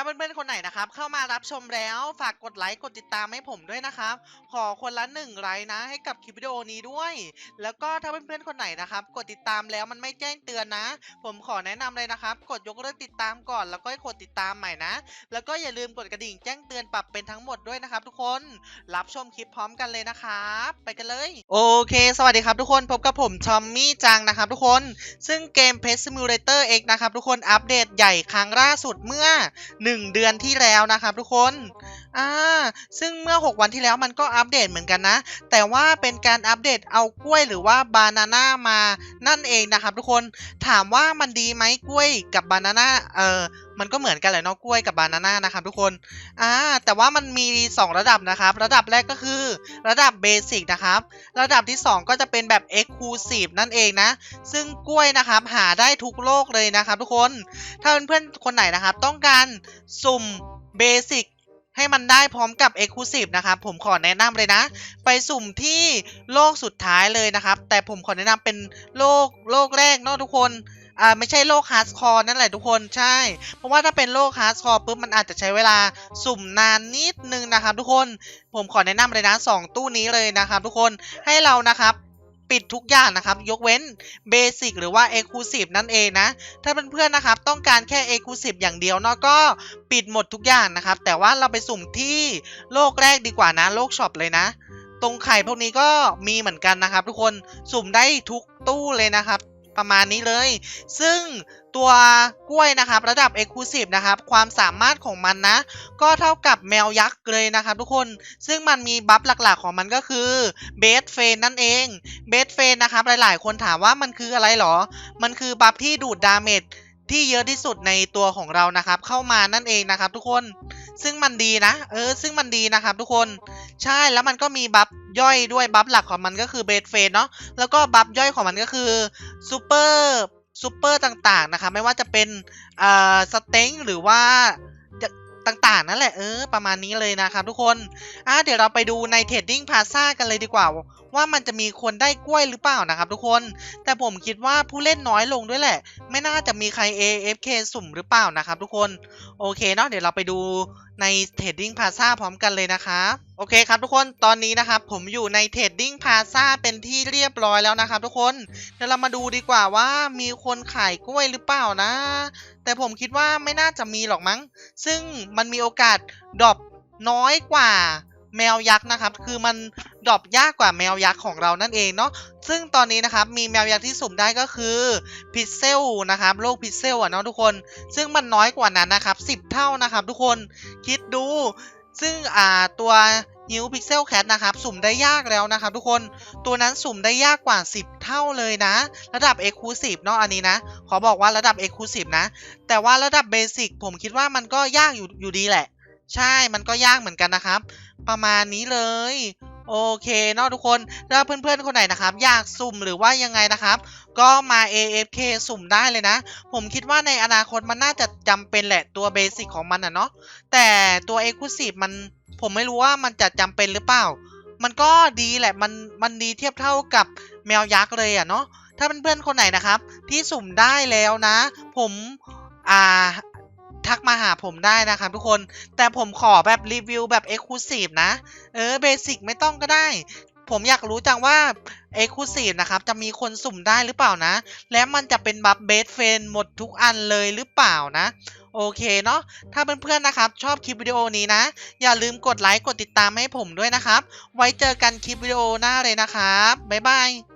าเพื่อนๆคนไหนนะครับ เข้ามารับชมแล้วฝากกดไลค์กดติดตามให้ผมด้วยนะครับ ขอคนละหนึ่งไลค์นะ ให้กับคลิปวิดีโอนี้ด้วย แล้วก็ถ้าเพื่อนๆคนไหนนะครับ กดติดตามแล้วมันไม่แจ้งเตือนนะ ผมขอแนะนำเลยนะครับ กดยกเลิกติดตามก่อน แล้วก็ให้กดติดตามใหม่นะ แล้วก็อย่าลืมกดกระดิ่งแจ้งเตือนปรับเป็นทั้งหมดด้วยนะครับ ทุกคนรับชมคลิปพร้อมกันเลยนะครับ ไปกันเลย โอเค สวัสดีครับทุกคนพบกับผมชอมมี่จังนะครับทุกคน ซึ่งเกม Pet Simulator X นะครับทุกคนอัปเดตใหญ่ครั้งล่าสุดเมื่อ1เดือนที่แล้วนะครับทุกคนอ่าซึ่งเมื่อ 6 วันที่แล้วมันก็อัปเดตเหมือนกันนะ แต่ว่าเป็นการอัปเดตเอากล้วยหรือว่าบานาน่ามานั่นเองนะครับทุกคนถามว่ามันดีไหมกล้วยกับบานาน่าเออ มันก็เหมือนกันแหละเนาะกล้วยกับบานาน่านะครับทุกคนอ่าแต่ว่ามันมี 2 ระดับนะครับ ระดับแรกก็คือระดับเบสิกนะครับ ระดับที่ 2 ก็จะเป็นแบบ Exclusive นั่นเองนะ ซึ่งกล้วยนะครับหาได้ทุกโลกเลยนะครับทุกคน ถ้าเพื่อนๆคนไหนนะครับ ต้องการสุ่มเบสิกให้มันได้พร้อมกับ Exclusive นะครับ ผมขอแนะนำเลยนะ ไปสุ่มที่โลกสุดท้ายเลยนะครับ แต่ผมขอแนะนำเป็นโลกโลกแรกเนาะทุกคน อ่าไม่ใช่โลกฮาร์ดคอร์นั่นแหละทุกคนใช่ เพราะว่าถ้าเป็นโลกฮาร์ดคอร์ปุ๊บมันอาจจะใช้เวลาสุ่มนานนิดนึงนะครับ ทุกคนผมขอแนะนำเลยนะสองตู้นี้เลยนะครับ ทุกคนให้เรานะครับปิดทุกอย่างนะครับ ยกเว้นเบสิกหรือว่า Exclusive นั่นเองนะ ถ้าเพื่อนๆนะครับ ต้องการแค่ Exclusive อย่างเดียวเนาะก็ปิดหมดทุกอย่างนะครับ แต่ว่าเราไปสุ่มที่โลกแรกดีกว่านะ โลกช็อปเลยนะ ตรงไข่พวกนี้ก็มีเหมือนกันนะครับ ทุกคนสุ่มได้ทุกตู้เลยนะครับ ประมาณนี้เลย ซึ่งตัวกล้วยนะครับระดับ Exclusive นะครับความสามารถของมันนะ ก็เท่ากับแมวยักษ์เลยนะครับทุกคนซึ่งมันมีบัฟหลักๆของมันก็คือเบสเฟนนั่นเองเบสเฟนนะครับหลายๆ คนถามว่ามันคืออะไรหรอ มันคือบัฟที่ดูดดาเมจที่เยอะที่สุดในตัวของเรานะครับ เข้ามานั่นเองนะครับทุกคนซึ่งมันดีนะ เออ ซึ่งมันดีนะครับทุกคน ใช่แล้วมันก็มีบัฟย่อยด้วยบัฟหลักของมันก็คือเบสเฟนเนาะแล้วก็บัฟย่อยของมันก็คือซูเปอร์ซูเปอร์ต่างๆนะครับไม่ว่าจะเป็นเอ่อสเต็งหรือว่าต่างๆนั่นแหละเออประมาณนี้เลยนะครับทุกคนอะเดี๋ยวเราไปดูในเทรดดิ้งพาซ่ากันเลยดีกว่า ว่ามันจะมีคนได้กล้วยหรือเปล่านะครับทุกคน แต่ผมคิดว่าผู้เล่นน้อยลงด้วยแหละ ไม่น่าจะมีใคร AFK สุ่มหรือเปล่านะครับทุกคน โอเคเนาะเดี๋ยวเราไปดูในเทรดดิ้งพาซ่าพร้อมกันเลยนะครับ โอเคครับทุกคนตอนนี้นะครับผมอยู่ในเทรดดิ้งพาซาเป็นที่เรียบร้อยแล้วนะครับทุกคนเดี๋ยวเรามาดูดีกว่าว่ามีคนขายกล้วยหรือเปล่านะ แต่ผมคิดว่าไม่น่าจะมีหรอกมั้ง ซึ่งมันมีโอกาสดรอปน้อยกว่าแมวยักษ์นะครับ คือมันดรอปยากกว่าแมวยักษ์ของเรานั่นเองเนาะ ซึ่งตอนนี้นะครับมีแมวยักษ์ที่สุ่มได้ก็คือพิกเซลนะครับโลกพิกเซลอะเนาะทุกคน ซึ่งมันน้อยกว่านั้นนะครับ10 เท่านะครับทุกคน คิดดู ซึ่งอ่าตัวนิ้วพิกเซลแคทนะครับ สุ่มได้ยากแล้วนะครับทุกคนตัวนั้นสุ่มได้ยากกว่า 10 เท่าเลยนะ ระดับ Exclusive เนาะอันนี้นะ ขอบอกว่าระดับ Exclusive นะ แต่ว่าระดับ Basic ผมคิดว่ามันก็ยากอยู่อยู่ดีแหละ ใช่มันก็ยากเหมือนกันนะครับ ประมาณนี้เลย โอเคเนาะทุกคนแล้วเพื่อนๆคนไหนนะครับ อยากสุ่มหรือว่ายังไงนะครับ ก็มา AFK สุ่มได้เลยนะ ผมคิดว่าในอนาคตมันน่าจะจำเป็นแหละตัวเบสิกของมันอะเนาะแต่ตัว Exclusive มันผมไม่รู้ว่ามันจะจำเป็นหรือเปล่า มันก็ดีแหละมันมันดีเทียบเท่ากับแมวยักษ์เลยอะเนาะถ้าเพื่อนๆคนไหนนะครับ ที่สุ่มได้แล้วนะ ผมอ่า ทักมาหาผมได้นะครับทุกคน แต่ผมขอแบบรีวิวแบบ Exclusive นะ เออเบสิกไม่ต้องก็ได้ ผมอยากรู้จังว่า Exclusive นะครับ จะมีคนสุ่มได้หรือเปล่านะ และมันจะเป็นบัฟเบสเฟนหมดทุกอันเลยหรือเปล่านะ โอเคเนาะ ถ้าเพื่อนๆนะครับ ชอบคลิปวิดีโอนี้นะ อย่าลืมกดไลค์กดติดตามให้ผมด้วยนะครับ ไว้เจอกันคลิปวิดีโอหน้าเลยนะครับ บ๊ายบาย